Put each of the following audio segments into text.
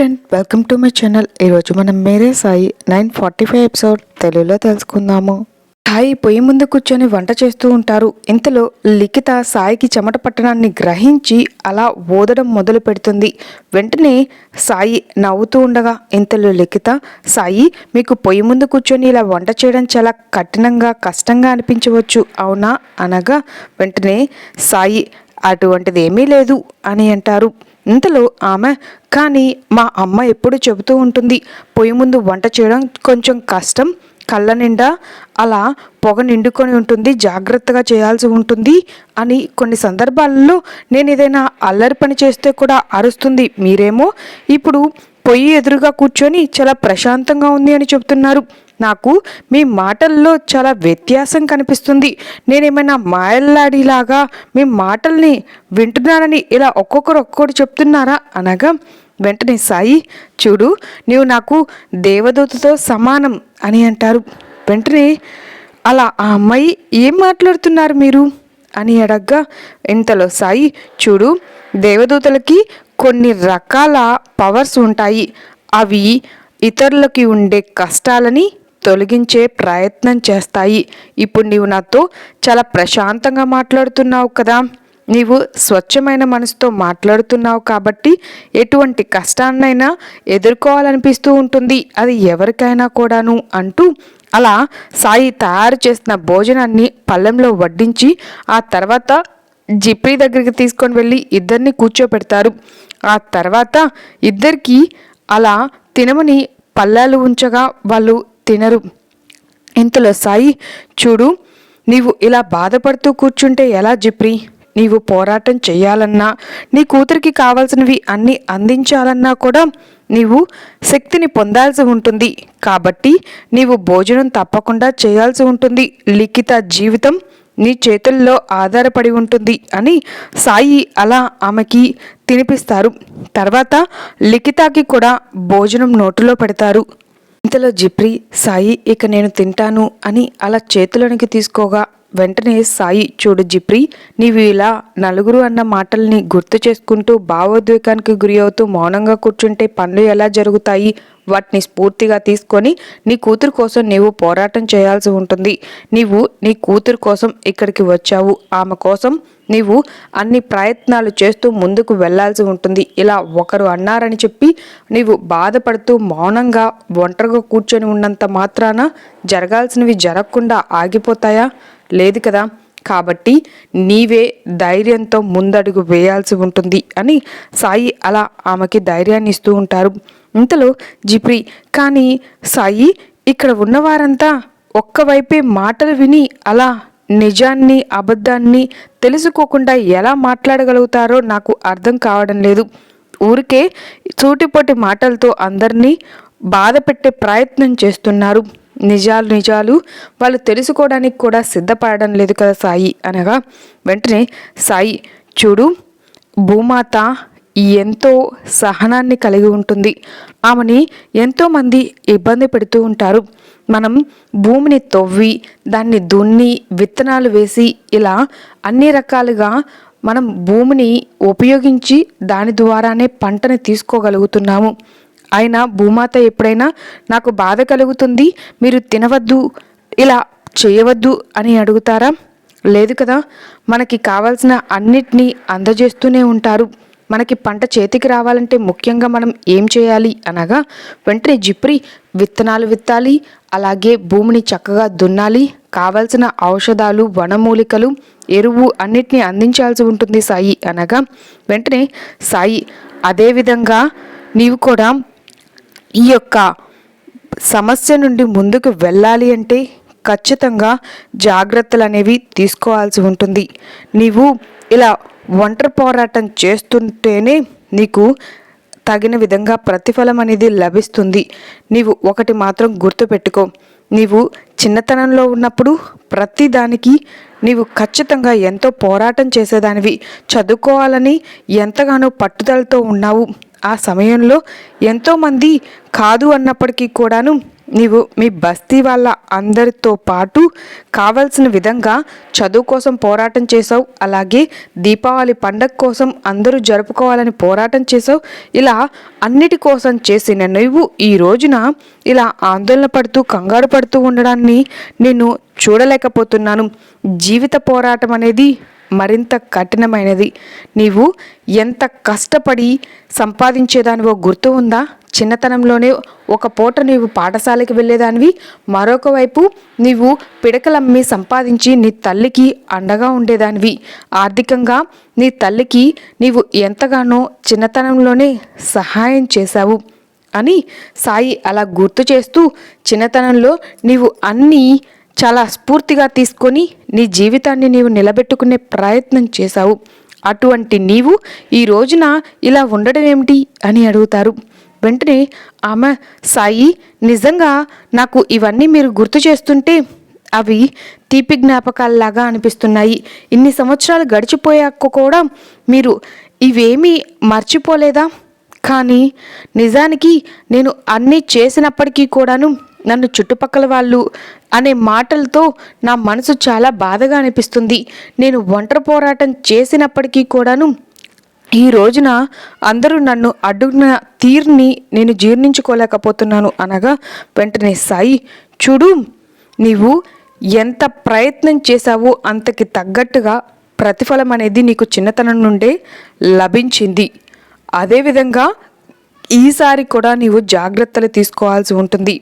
Friend welcome to my channel ఈరోజు మనం Mere Sai nine forty five episode తెలుగులో తెలుసుకుందాము. సాయి పొయ్యి ముందు కూర్చొని వంట చేస్తూ ఉంటారు. ఇంతలో లిఖిత సాయికి చెమట పట్టడాన్ని గ్రహించి అలా ఓదడం మొదలు పెడుతుంది. వెంటనే సాయి నవ్వుతూ ఉండగా ఇంతలో లిఖిత సాయి మీకు పొయ్యి ముందు కూర్చొని ఇలా వంట చేయడం చాలా కఠినంగా కష్టంగా అనిపించవచ్చు. అవునా? అనగా వెంటనే సాయి అటువంటిది ఏమీ లేదు అని అంటారు. ఇంతలో ఆమె కానీ మా అమ్మ ఎప్పుడు చెబుతూ ఉంటుంది పొయ్యి ముందు వంట చేయడం కొంచెం కష్టం కళ్ళ నిండా అలా పొగ నిండుకొని ఉంటుంది జాగ్రత్తగా చేయాల్సి ఉంటుంది అని కొన్ని సందర్భాలలో నేను ఏదైనా అల్లరి పని చేస్తే కూడా అరుస్తుంది. మీరేమో ఇప్పుడు పొయ్యి ఎదురుగా కూర్చొని చాలా ప్రశాంతంగా ఉంది అని చెప్తున్నారు నాకు మీ మాటల్లో చాలా వ్యత్యాసం కనిపిస్తుంది. నేనేమైనా మాయల్లాడిలాగా మీ మాటల్ని వింటున్నానని ఇలా ఒక్కొక్కరు ఒక్కొక్కటి చెప్తున్నారా? అనగా వెంటనే సాయి చూడు నీవు నాకు దేవదూతతో సమానం అని అంటారు. వెంటనే అలా ఆ అమ్మాయి ఏం మాట్లాడుతున్నారు మీరు? అని అడగ్గా ఇంతలో సాయి చూడు దేవదూతలకి కొన్ని రకాల పవర్స్ ఉంటాయి. అవి ఇతరులకి ఉండే కష్టాలని తొలగించే ప్రయత్నం చేస్తాయి. ఇప్పుడు నీవు నాతో చాలా ప్రశాంతంగా మాట్లాడుతున్నావు కదా. నీవు స్వచ్ఛమైన మనసుతో మాట్లాడుతున్నావు కాబట్టి ఎటువంటి కష్టాన్నైనా ఎదుర్కోవాలనిపిస్తూ ఉంటుంది. అది ఎవరికైనా కూడాను అంటూ అలా సాయి తయారు చేసిన భోజనాన్ని పళ్ళెంలో వడ్డించి ఆ తర్వాత జిప్రీ దగ్గరికి తీసుకొని వెళ్ళి ఇద్దరిని కూర్చోపెడతారు. ఆ తర్వాత ఇద్దరికి అలా తినమని పళ్ళాలు ఉంచగా వాళ్ళు తినరు. ఇంతలో సాయి చూడు నీవు ఇలా బాధపడుతూ కూర్చుంటే ఎలా జిప్రి? నీవు పోరాటం చేయాలన్నా నీ కూతురికి కావాల్సినవి అన్నీ అందించాలన్నా కూడా నీవు శక్తిని పొందాల్సి ఉంటుంది. కాబట్టి నీవు భోజనం తప్పకుండా చేయాల్సి ఉంటుంది. లిఖిత జీవితం నీ చేతుల్లో ఆధారపడి ఉంటుంది అని సాయి అలా ఆమెకి తినిపిస్తారు. తర్వాత లిఖితాకి కూడా భోజనం నోటులో పెడతారు. ఇంతలో జిప్రి సాయి ఇక నేను తింటాను అని అలా చేతులోనికి తీసుకోగా వెంటనే సాయి చూడు జిప్రి నీవు ఇలా నలుగురు అన్న మాటల్ని గుర్తు చేసుకుంటూ భావోద్వేగానికి గురి అవుతూ మౌనంగా కూర్చుంటే పనులు ఎలా జరుగుతాయి? వాటిని స్ఫూర్తిగా తీసుకొని నీ కూతురు కోసం నీవు పోరాటం చేయాల్సి ఉంటుంది. నీవు నీ కూతురు కోసం ఇక్కడికి వచ్చావు. ఆమె కోసం నీవు అన్ని ప్రయత్నాలు చేస్తూ ముందుకు వెళ్ళాల్సి ఉంటుంది. ఇలా ఒకరు అన్నారని చెప్పి నీవు బాధపడుతూ మౌనంగా ఒంటరిగా కూర్చొని ఉన్నంత మాత్రాన జరగాల్సినవి జరగకుండా ఆగిపోతాయా? లేదు కదా? కాబట్టి నీవే ధైర్యంతో ముందడుగు వేయాల్సి ఉంటుంది అని సాయి అలా ఆమెకి ధైర్యాన్ని ఇస్తూ ఉంటారు. ఇంతలో జిప్రి కానీ సాయి ఇక్కడ ఉన్నవారంతా ఒక్కవైపే మాటలు విని అలా నిజాన్ని అబద్ధాన్ని తెలుసుకోకుండా ఎలా మాట్లాడగలుగుతారో నాకు అర్థం కావడం లేదు. ఊరికే సూటిపోటి మాటలతో అందరినీ బాధ పెట్టే ప్రయత్నం చేస్తున్నారు. నిజాలు నిజాలు వాళ్ళు తెలుసుకోవడానికి కూడా సిద్ధపడడం లేదు కదా సాయి అనగా వెంటనే సాయి చూడు భూమాత ఎంతో సహనాన్ని కలిగి ఉంటుంది. ఆమెని ఎంతోమంది ఇబ్బంది పెడుతూ ఉంటారు. మనం భూమిని తవ్వి దాన్ని దున్ని విత్తనాలు వేసి ఇలా అన్ని రకాలుగా మనం భూమిని ఉపయోగించి దాని ద్వారానే పంటని తీసుకోగలుగుతున్నాము. అయినా భూమాత ఎప్పుడైనా నాకు బాధ కలుగుతుంది మీరు తినవద్దు ఇలా చేయవద్దు అని అడుగుతారా? లేదు కదా మనకి కావాల్సిన అన్నిటినీ అందజేస్తూనే ఉంటారు. మనకి పంట చేతికి రావాలంటే ముఖ్యంగా మనం ఏం చేయాలి అనగా వెంటనే జిప్రి విత్తనాలు విత్తాలి అలాగే భూమిని చక్కగా దున్నాలి. కావలసిన ఔషధాలు వనమూలికలు ఎరువు అన్నిటినీ అందించాల్సి ఉంటుంది సాయి అనగా వెంటనే సాయి అదేవిధంగా నీవు కూడా ఈ యొక్క సమస్య నుండి ముందుకు వెళ్ళాలి అంటే ఖచ్చితంగా జాగ్రత్తలు అనేవి తీసుకోవాల్సి ఉంటుంది. నీవు ఇలా ఒంటరి పోరాటం చేస్తుంటేనే నీకు తగిన విధంగా ప్రతిఫలం అనేది లభిస్తుంది. నీవు ఒకటి మాత్రం గుర్తుపెట్టుకో. నీవు చిన్నతనంలో ఉన్నప్పుడు ప్రతి దానికి నీవు ఖచ్చితంగా ఎంతో పోరాటం చేసేదానివి. చదువుకోవాలని ఎంతగానో పట్టుదలతో ఉన్నావు. ఆ సమయంలో ఎంతోమంది కాదు అన్నప్పటికీ కూడాను నీవు మీ బస్తీ వాళ్ళ అందరితో పాటు కావలసిన విధంగా చదువు కోసం పోరాటం చేసావు అలాగే దీపావళి పండగ కోసం అందరూ జరుపుకోవాలని పోరాటం చేసావు ఇలా అన్నిటి కోసం చేసిన నువ్వు ఈ రోజున ఇలా ఆందోళన పడుతూ కంగారు పడుతూ ఉండడాన్ని నేను చూడలేకపోతున్నాను. జీవిత పోరాటం అనేది మరింత కఠినమైనది. నీవు ఎంత కష్టపడి సంపాదించేదానివో గుర్తు ఉందా? చిన్నతనంలోనే ఒక పూట నీవు పాఠశాలకి వెళ్ళేదానివి. మరొక వైపు నీవు పిడకలమ్మి సంపాదించి నీ తల్లికి అండగా ఉండేదానివి. ఆర్థికంగా నీ తల్లికి నీవు ఎంతగానో చిన్నతనంలోనే సహాయం చేశావు అని సాయి అలా గుర్తు చేస్తూ చిన్నతనంలో నీవు అన్నీ చాలా స్ఫూర్తిగా తీసుకొని నీ జీవితాన్ని నీవు నిలబెట్టుకునే ప్రయత్నం చేశావు. అటువంటి నీవు ఈ రోజున ఇలా ఉండడం ఏమిటి అని అడుగుతారు. వెంటనే ఆమె సాయి నిజంగా నాకు ఇవన్నీ మీరు గుర్తు చేస్తుంటే అవి తీపి జ్ఞాపకాలలాగా అనిపిస్తున్నాయి. ఇన్ని సంవత్సరాలు గడిచిపోయాక కూడా మీరు ఇవేమీ మర్చిపోలేదా? కానీ నిజానికి నేను అన్నీ చేసినప్పటికీ కూడాను నన్ను చుట్టుపక్కల వాళ్ళు అనే మాటలతో నా మనసు చాలా బాధగా అనిపిస్తుంది. నేను ఒంటరి పోరాటం చేసినప్పటికీ కూడాను ఈ రోజున అందరూ నన్ను అడ్డున తీరుని నేను జీర్ణించుకోలేకపోతున్నాను అనగా వెంటనే సాయి చూడు నీవు ఎంత ప్రయత్నం చేశావో అంతకి తగ్గట్టుగా ప్రతిఫలం అనేది నీకు చిన్నతనం నుండే లభించింది. అదేవిధంగా ఈసారి కూడా నీవు జాగ్రత్తలు తీసుకోవాల్సి ఉంటుంది.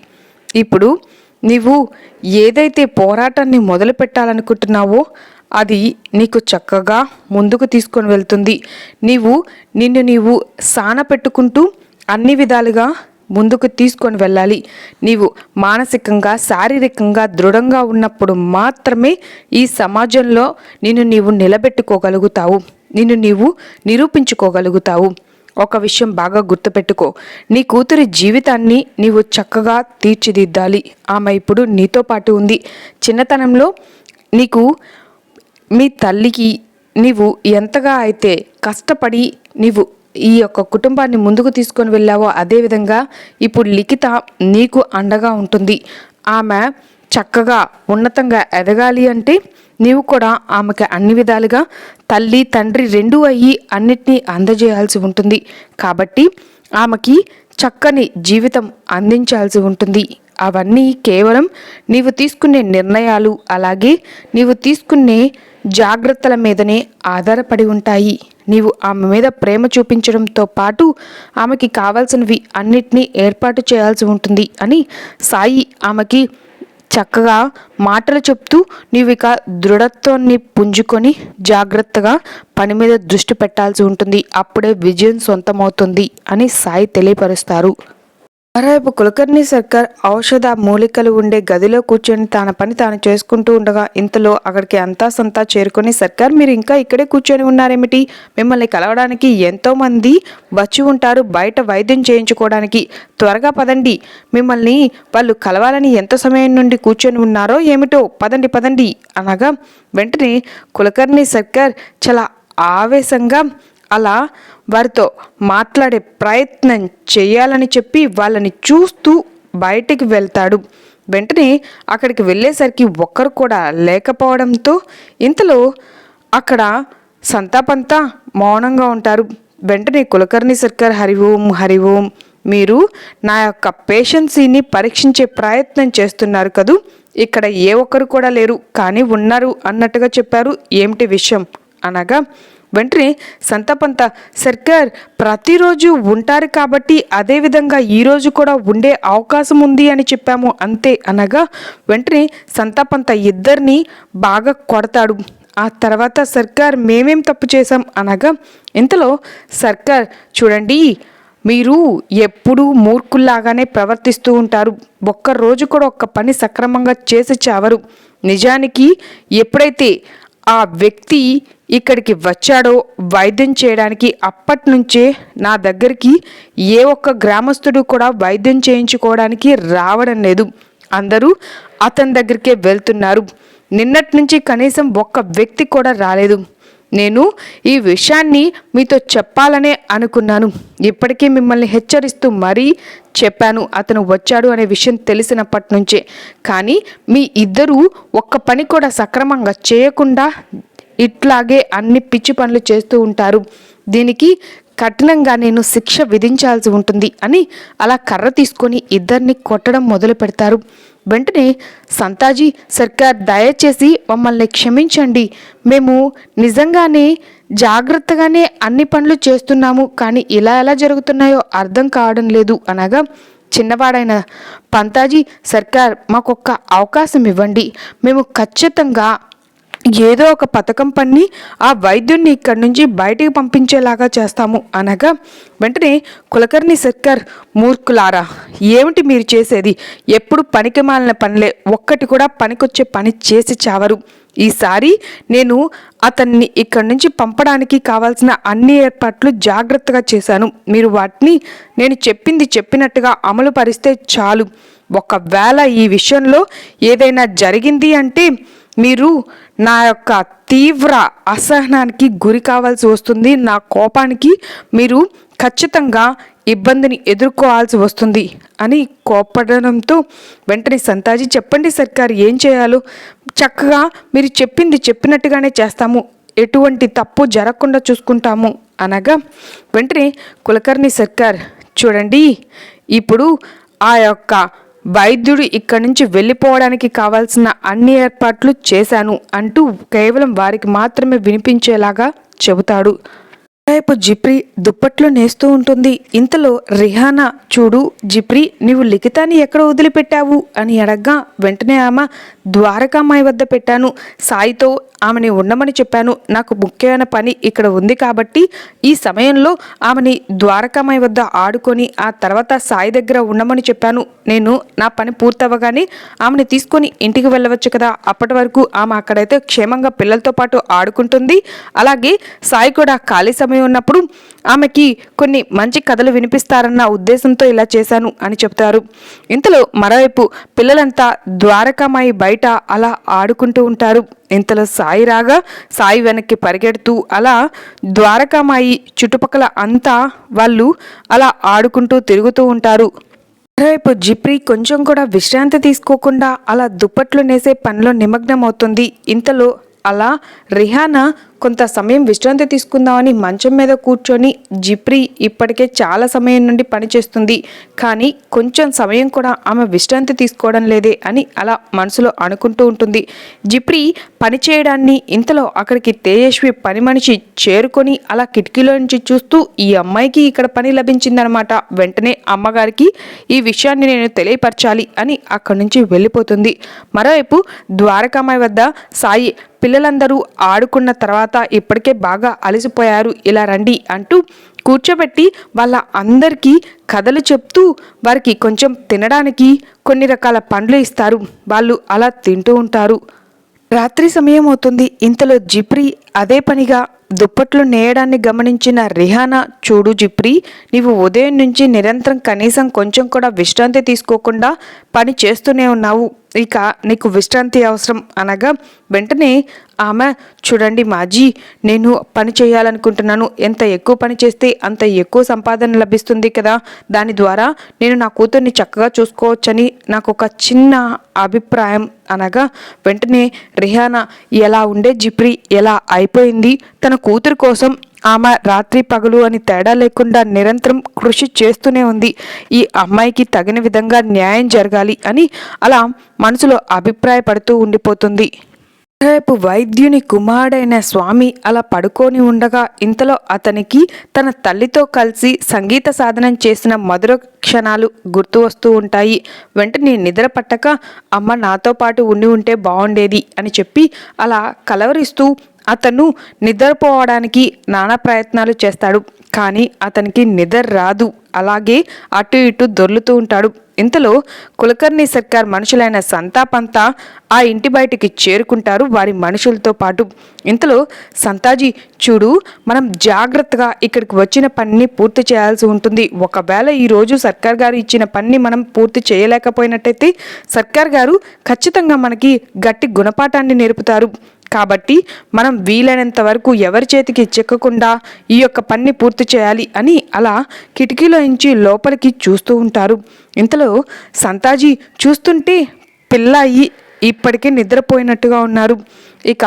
ఇప్పుడు నీవు ఏదైతే పోరాటాన్ని మొదలు పెట్టాలనుకుంటున్నావో అది నీకు చక్కగా ముందుకు తీసుకొని వెళ్తుంది. నీవు నిన్ను నీవు సాన పెట్టుకుంటూ అన్ని విధాలుగా ముందుకు తీసుకొని వెళ్ళాలి. నీవు మానసికంగా శారీరకంగా దృఢంగా ఉన్నప్పుడు మాత్రమే ఈ సమాజంలో నిన్ను నీవు నిలబెట్టుకోగలుగుతావు. నిన్ను నీవు నిరూపించుకోగలుగుతావు. ఒక విషయం బాగా గుర్తుపెట్టుకో. నీ కూతురి జీవితాన్ని నీవు చక్కగా తీర్చిదిద్దాలి. ఆమె ఇప్పుడు నీతో పాటు ఉంది. చిన్నతనంలో నీకు మీ తల్లికి నీవు ఎంతగా అయితే కష్టపడి నీవు ఈ యొక్క కుటుంబాన్ని ముందుకు తీసుకొని వెళ్ళావో అదేవిధంగా ఇప్పుడు లిఖిత నీకు అండగా ఉంటుంది. ఆమె చక్కగా ఉన్నతంగా ఎదగాలి అంటే నీవు కూడా ఆమెకి అన్ని విధాలుగా తల్లి తండ్రి రెండూ అయ్యి అన్నిటినీ అందజేయాల్సి ఉంటుంది. కాబట్టి ఆమెకి చక్కని జీవితం అందించాల్సి ఉంటుంది. అవన్నీ కేవలం నీవు తీసుకునే నిర్ణయాలు అలాగే నీవు తీసుకునే జాగ్రత్తల మీదనే ఆధారపడి ఉంటాయి. నీవు ఆమె మీద ప్రేమ చూపించడంతో పాటు ఆమెకి కావాల్సినవి అన్నిటినీ ఏర్పాటు చేయాల్సి ఉంటుంది అని సాయి ఆమెకి చక్కగా మాటలు చెప్తూ నీవు ఇక దృఢత్వాన్ని పుంజుకొని జాగ్రత్తగా పని మీద దృష్టి పెట్టాల్సి ఉంటుంది. అప్పుడే విజయం సొంతమవుతుంది అని సాయి తెలియపరుస్తారు. మరోవైపు కులకర్ణి సర్కార్ ఔషధ మూలికలు ఉండే గదిలో కూర్చొని తన పని తాను చేసుకుంటూ ఉండగా ఇంతలో అక్కడికి అంతా సంతా చేరుకొని సర్కార్ మీరు ఇంకా ఇక్కడే కూర్చొని ఉన్నారేమిటి? మిమ్మల్ని కలవడానికి ఎంతోమంది వచ్చి ఉంటారు బయట వైద్యం చేయించుకోవడానికి. త్వరగా పదండి. మిమ్మల్ని వాళ్ళు కలవాలని ఎంత సమయం నుండి కూర్చొని ఉన్నారో ఏమిటో పదండి పదండి. అనగా వెంటనే కులకర్ణి సర్కార్ చాలా ఆవేశంగా అలా వారితో మాట్లాడే ప్రయత్నం చేయాలని చెప్పి వాళ్ళని చూస్తూ బయటికి వెళ్తాడు. వెంటనే అక్కడికి వెళ్ళేసరికి ఒక్కరు కూడా లేకపోవడంతో ఇంతలో అక్కడ సంతాపంతా మౌనంగా ఉంటారు. వెంటనే కులకర్ణి సర్కార్ హరి ఓం హరి ఓం మీరు నా యొక్క పేషెన్సీని పరీక్షించే ప్రయత్నం చేస్తున్నారు కదూ. ఇక్కడ ఏ ఒక్కరు కూడా లేరు కానీ ఉన్నారు అన్నట్టుగా చెప్పారు. ఏమిటి విషయం? అనగా వెంటనే సంతపంత. సర్కార్ ప్రతిరోజు ఉంటారు కాబట్టి అదేవిధంగా ఈరోజు కూడా ఉండే అవకాశం ఉంది అని చెప్పాము అంతే అనగా వెంటనే సంతపంత ఇద్దరిని బాగా కొడతాడు. ఆ తర్వాత సర్కార్ మేమేం తప్పు చేశాం? అనగా ఇంతలో సర్కార్ చూడండి మీరు ఎప్పుడూ మూర్ఖుల్లాగానే ప్రవర్తిస్తూ ఉంటారు. ఒక్క రోజు కూడా ఒక్క పని సక్రమంగా చేసి చావరు. నిజానికి ఎప్పుడైతే ఆ వ్యక్తి ఇక్కడికి వచ్చాడో వైద్యం చేయడానికి అప్పటి నుంచే నా దగ్గరికి ఏ ఒక్క గ్రామస్తుడు కూడా వైద్యం చేయించుకోవడానికి రావడం లేదు. అందరూ అతని దగ్గరికే వెళ్తున్నారు. నిన్నటి నుంచి కనీసం ఒక్క వ్యక్తి కూడా రాలేదు. నేను ఈ విషయాన్ని మీతో చెప్పాలనే అనుకున్నాను. ఇప్పటికీ మిమ్మల్ని హెచ్చరిస్తూ మరీ చెప్పాను అతను వచ్చాడు అనే విషయం తెలిసినప్పటి నుంచే కానీ మీ ఇద్దరూ ఒక్క పని కూడా సక్రమంగా చేయకుండా ఇట్లాగే అన్ని పిచ్చి పనులు చేస్తూ ఉంటారు. దీనికి కఠినంగా నేను శిక్ష విధించాల్సి ఉంటుంది అని అలా కర్ర తీసుకొని ఇద్దరిని కొట్టడం మొదలు పెడతారు. వెంటనే సంతాజీ సర్కార్ దయచేసి మమ్మల్ని క్షమించండి. మేము నిజంగానే జాగ్రత్తగానే అన్ని పనులు చేస్తున్నాము. కానీ ఇలా ఎలా జరుగుతున్నాయో అర్థం కావడం లేదు అనగా చిన్నవాడైన పంతాజీ సర్కార్ మాకొక్క అవకాశం ఇవ్వండి. మేము ఖచ్చితంగా ఏదో ఒక పథకం పన్ని ఆ వైద్యుడిని ఇక్కడి నుంచి బయటికి పంపించేలాగా చేస్తాము అనగా వెంటనే కులకర్ణి సర్కార్ మూర్ఖులారా ఏమిటి మీరు చేసేది? ఎప్పుడు పనికి మాలిన పనిలే ఒక్కటి కూడా పనికొచ్చే పని చేసి చావరు. ఈసారి నేను అతన్ని ఇక్కడి నుంచి పంపడానికి కావాల్సిన అన్ని ఏర్పాట్లు జాగ్రత్తగా చేశాను. మీరు వాటిని నేను చెప్పింది చెప్పినట్టుగా అమలు పరిస్తే చాలు. ఒకవేళ ఈ విషయంలో ఏదైనా జరిగింది అంటే మీరు నా యొక్క తీవ్ర అసహనానికి గురి కావాల్సి వస్తుంది. నా కోపానికి మీరు ఖచ్చితంగా ఇబ్బందిని ఎదుర్కోవాల్సి వస్తుంది అని కోపడడంతో వెంటనే సంతాజీ చెప్పండి సర్కార్ ఏం చేయాలో? చక్కగా మీరు చెప్పింది చెప్పినట్టుగానే చేస్తాము. ఎటువంటి తప్పు జరగకుండా చూసుకుంటాము. అనగా వెంటనే కులకర్ణి సర్కార్ చూడండి ఇప్పుడు ఆ యొక్క వైద్యుడు ఇక్కడి నుంచి వెళ్ళిపోవడానికి కావాల్సిన అన్ని ఏర్పాట్లు చేశాను అంటూ కేవలం వారికి మాత్రమే వినిపించేలాగా చెబుతాడు. రేపు జిప్రి దుప్పట్లు నేస్తూ ఉంటుంది. ఇంతలో రిహానా చూడు జిప్రి నీవు లిఖితాన్ని ఎక్కడ వదిలిపెట్టావు? అని అడగ్గా వెంటనే ఆమె ద్వారకామాయి వద్ద పెట్టాను. సాయితో ఆమెని ఉండమని చెప్పాను. నాకు ముఖ్యమైన పని ఇక్కడ ఉంది కాబట్టి ఈ సమయంలో ఆమెని ద్వారకామాయి వద్ద ఆడుకొని ఆ తర్వాత సాయి దగ్గర ఉండమని చెప్పాను. నేను నా పని పూర్తవగానే ఆమెని తీసుకొని ఇంటికి వెళ్ళవచ్చు కదా. అప్పటి వరకు ఆమె అక్కడైతే క్షేమంగా పిల్లలతో పాటు ఆడుకుంటుంది. అలాగే సాయి కూడా ఖాళీ సమయం ఉన్నప్పుడు ఆమెకి కొన్ని మంచి కథలు వినిపిస్తారన్న ఉద్దేశంతో ఇలా చేశాను అని చెప్తారు. ఇంతలో మరోవైపు పిల్లలంతా ద్వారకామాయి బయట అలా ఆడుకుంటూ ఉంటారు. ఇంతలో సాయి రాగా సాయి వెనక్కి పరిగెడుతూ అలా ద్వారకామాయి చుట్టుపక్కల అంతా వాళ్ళు అలా ఆడుకుంటూ తిరుగుతూ ఉంటారు. మరోవైపు జిప్రి కొంచెం కూడా విశ్రాంతి తీసుకోకుండా అలా దుప్పట్లు నేసే పనిలో నిమగ్నమవుతుంది. ఇంతలో అలా రిహానా కొంత సమయం విశ్రాంతి తీసుకుందామని మంచం మీద కూర్చొని జిప్రీ ఇప్పటికే చాలా సమయం నుండి పనిచేస్తుంది. కానీ కొంచెం సమయం కూడా ఆమె విశ్రాంతి తీసుకోవడం లేదే అని అలా మనసులో అనుకుంటూ ఉంటుంది. జిప్రీ పని చేయడాన్ని ఇంతలో అక్కడికి తేజస్వి పని మనిషి చేరుకొని అలా కిటికీలో నుంచి చూస్తూ ఈ అమ్మాయికి ఇక్కడ పని లభించిందనమాట వెంటనే అమ్మగారికి ఈ విషయాన్ని నేను తెలియపరచాలి అని అక్కడి నుంచి వెళ్ళిపోతుంది. మరోవైపు ద్వారకామాయి వద్ద సాయి పిల్లలందరూ ఆడుకున్న తర్వాత ఇప్పటికే బాగా అలసిపోయారు. ఇలా రండి అంటూ కూర్చోబెట్టి వాళ్ళ అందరికీ కథలు చెప్తూ వారికి కొంచెం తినడానికి కొన్ని రకాల పండ్లు ఇస్తారు. వాళ్ళు అలా తింటూ ఉంటారు. రాత్రి సమయం అవుతుంది. ఇంతలో జిప్రి అదే పనిగా దుప్పట్లు నేయడాన్ని గమనించిన రిహానా చూడు జిప్రి నీవు ఉదయం నుంచి నిరంతరం కనీసం కొంచెం కూడా విశ్రాంతి తీసుకోకుండా పని చేస్తూనే ఉన్నావు. ఇక నీకు విశ్రాంతి అవసరం అనగా వెంటనే ఆమె చూడండి మాజీ నేను పని చేయాలనుకుంటున్నాను. ఎంత ఎక్కువ పని చేస్తే అంత ఎక్కువ సంపాదన లభిస్తుంది కదా. దాని ద్వారా నేను నా కూతుర్ని చక్కగా చూసుకోవచ్చని నాకు ఒక చిన్న అభిప్రాయం అనగా వెంటనే రిహానా ఎలా ఉండే జిప్రి? ఎలా అయిపోయింది? తన కూతురు కోసం ఆమె రాత్రి పగలు అని తేడా లేకుండా నిరంతరం కృషి చేస్తూనే ఉంది. ఈ అమ్మాయికి తగిన విధంగా న్యాయం జరగాలి అని అలా మనసులో అభిప్రాయపడుతూ ఉండిపోతుంది. రేపు వైద్యుని కుమారుడైన స్వామి అలా పడుకొని ఉండగా ఇంతలో అతనికి తన తల్లితో కలిసి సంగీత సాధనం చేసిన మధుర క్షణాలు గుర్తు వస్తూ ఉంటాయి. వెంటనే నిద్ర పట్టక అమ్మ నాతో పాటు ఉండి ఉంటే బాగుండేది అని చెప్పి అలా కలవరిస్తూ అతను నిద్రపోవడానికి నానా ప్రయత్నాలు చేస్తాడు కానీ అతనికి నిద్ర రాదు. అలాగే అటు ఇటు దొర్లుతూ ఉంటాడు. ఇంతలో కులకర్ణి సర్కార్ మనుషులైన సంతాపంతా ఆ ఇంటి బయటికి చేరుకుంటారు వారి మనుషులతో పాటు. ఇంతలో సంతాజీ చూడు మనం జాగ్రత్తగా ఇక్కడికి వచ్చిన పనిని పూర్తి చేయాల్సి ఉంటుంది. ఒకవేళ ఈరోజు సర్కార్ గారు ఇచ్చిన పనిని మనం పూర్తి చేయలేకపోయినట్టయితే సర్కార్ గారు ఖచ్చితంగా మనకి గట్టి గుణపాఠాన్ని నేర్పుతారు. కాబట్టి మనం వీలైనంత వరకు ఎవరి చేతికి చిక్కకుండా ఈ యొక్క పని పూర్తి చేయాలి అని అలా కిటికీలో నుంచి లోపలికి చూస్తూ ఉంటారు. ఇంతలో సంతాజీ చూస్తుంటే పిల్లాయి ఇప్పటికే నిద్రపోయినట్టుగా ఉన్నారు. ఇక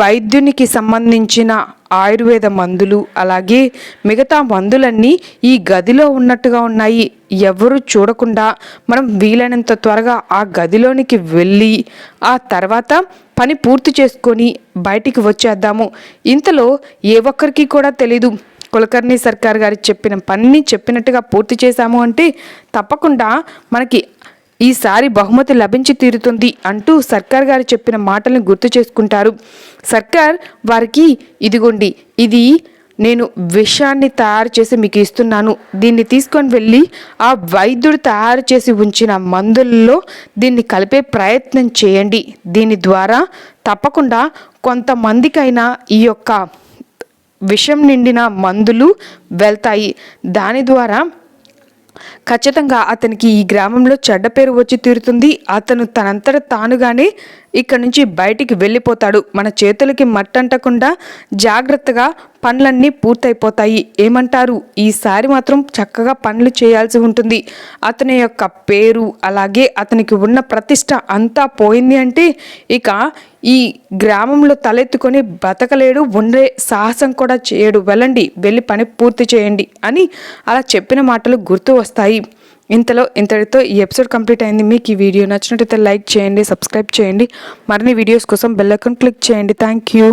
వైద్యునికి సంబంధించిన ఆయుర్వేద మందులు అలాగే మిగతా మందులన్నీ ఈ గదిలో ఉన్నట్టుగా ఉన్నాయి. ఎవరు చూడకుండా మనం వీలైనంత త్వరగా ఆ గదిలోనికి వెళ్ళి ఆ తర్వాత పని పూర్తి చేసుకొని బయటికి వచ్చేద్దాము. ఇంతలో ఏ ఒక్కరికి కూడా తెలీదు. కులకర్ణి సర్కార్ గారు చెప్పిన పనిని చెప్పినట్టుగా పూర్తి చేశాము అంటే తప్పకుండా మనకి ఈసారి బహుమతి లభించి తీరుతుంది అంటూ సర్కార్ గారు చెప్పిన మాటలను గుర్తు చేసుకుంటారు. సర్కార్ వారికి ఇదిగోండి ఇది నేను విషాన్ని తయారు చేసి మీకు ఇస్తున్నాను. దీన్ని తీసుకొని వెళ్ళి ఆ వైద్యుడు తయారు చేసి ఉంచిన మందుల్లో దీన్ని కలిపే ప్రయత్నం చేయండి. దీని ద్వారా తప్పకుండా కొంతమందికైనా ఈ యొక్క విషం నిండిన మందులు వెళ్తాయి. దాని ద్వారా ఖచ్చితంగా అతనికి ఈ గ్రామంలో చెడ్డ పేరు వచ్చి తీరుతుంది. అతను తనంతట తానుగానే ఇక్కడి నుంచి బయటికి వెళ్ళిపోతాడు. మన చేతులకి మట్టంటకుండా జాగ్రత్తగా పనులన్నీ పూర్తయిపోతాయి. ఏమంటారు? ఈసారి మాత్రం చక్కగా పనులు చేయాల్సి ఉంటుంది. అతని యొక్క పేరు అలాగే అతనికి ఉన్న ప్రతిష్ట అంతా పోయింది అంటే ఇక ఈ గ్రామంలో తలెత్తుకొని బతకలేడు ఉండే సాహసం కూడా చేయడు. వెళ్ళండి వెళ్ళి పని పూర్తి చేయండి అని అలా చెప్పిన మాటలు గుర్తు వస్తాయి. ఇంతలో ఇంతటితో ఈ ఎపిసోడ్ కంప్లీట్ అయింది. మీకు ఈ వీడియో నచ్చినట్టయితే లైక్ చేయండి సబ్స్క్రైబ్ చేయండి. మరిన్ని వీడియోస్ కోసం బెల్ ఐకాన్ క్లిక్ చేయండి. Thank you.